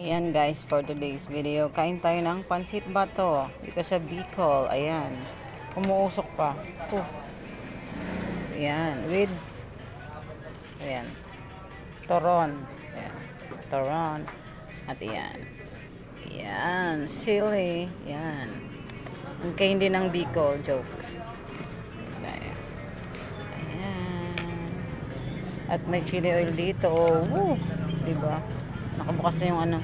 Ayan guys, for today's video, kain tayo ng pansit bato dito sa Bicol. Ayan. Umuusok pa. Oh. Ayan, with ayan. Toron. Ayan. Toron. At ayan. Ayan, sili. Ayan. Ang kain din ng Bicol, joke. Ayan. Ayan. At may chili oil dito. Oh, woo. Diba? Nakabukas na yung ano.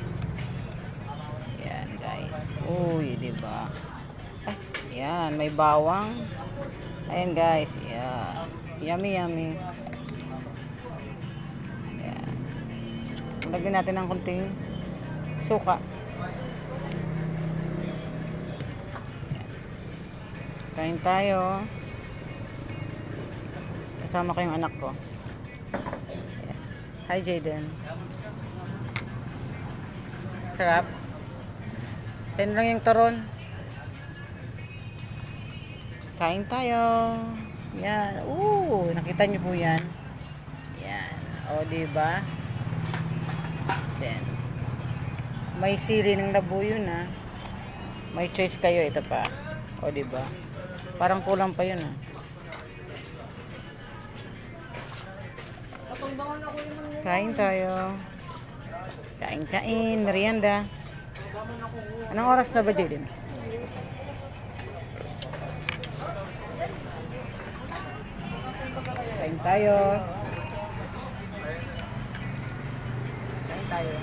Yan, guys. Uy, di ba? Yan, may bawang. Ayan, guys. Yan. Yummy, yummy. Yan. Lagyan natin ng kunting suka. Kain tayo. Kasama ko yung anak ko. Hi, Jaden. Sarap. Yan lang yung toron. Kain tayo. Yan. Oo, nakita niyo po yan. Yan. O, di ba? Then, may sili ng labuyo na. May choice kayo. Ito pa. O, di ba? Parang kulang pa yun, ah. Kain tayo. Kain-kain, merienda. Anong oras na ba, Jaden? Kain tayo. Kain tayo.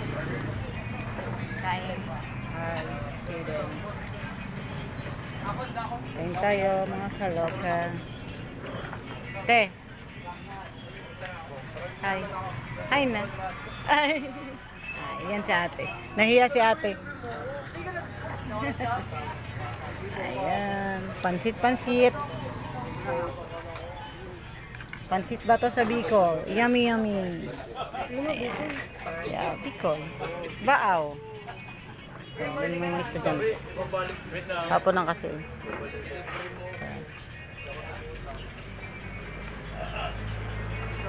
Kain. Hi, Jaden. Kain tayo, mga kaloka. Te. Hi. Hi na. Ay. Ayan si ate. Nahiya si ate. Ayan. Pansit-pansit. Pansit ba to sa Bicol? Yummy, yummy. Ayan. Yeah, Bicol. Baaw. Ayan, may mga estudyante. Hapon lang kasi. Ayan.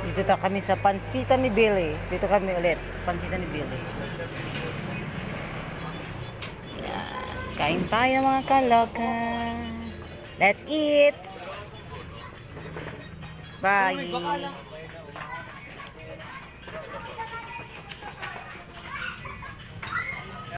Dito ta kami sa Pansitan ni Billy. Dito kami ulit sa Pansitan ni Billy. Yan. Kain tayo mga kaloka. Let's eat! Bye!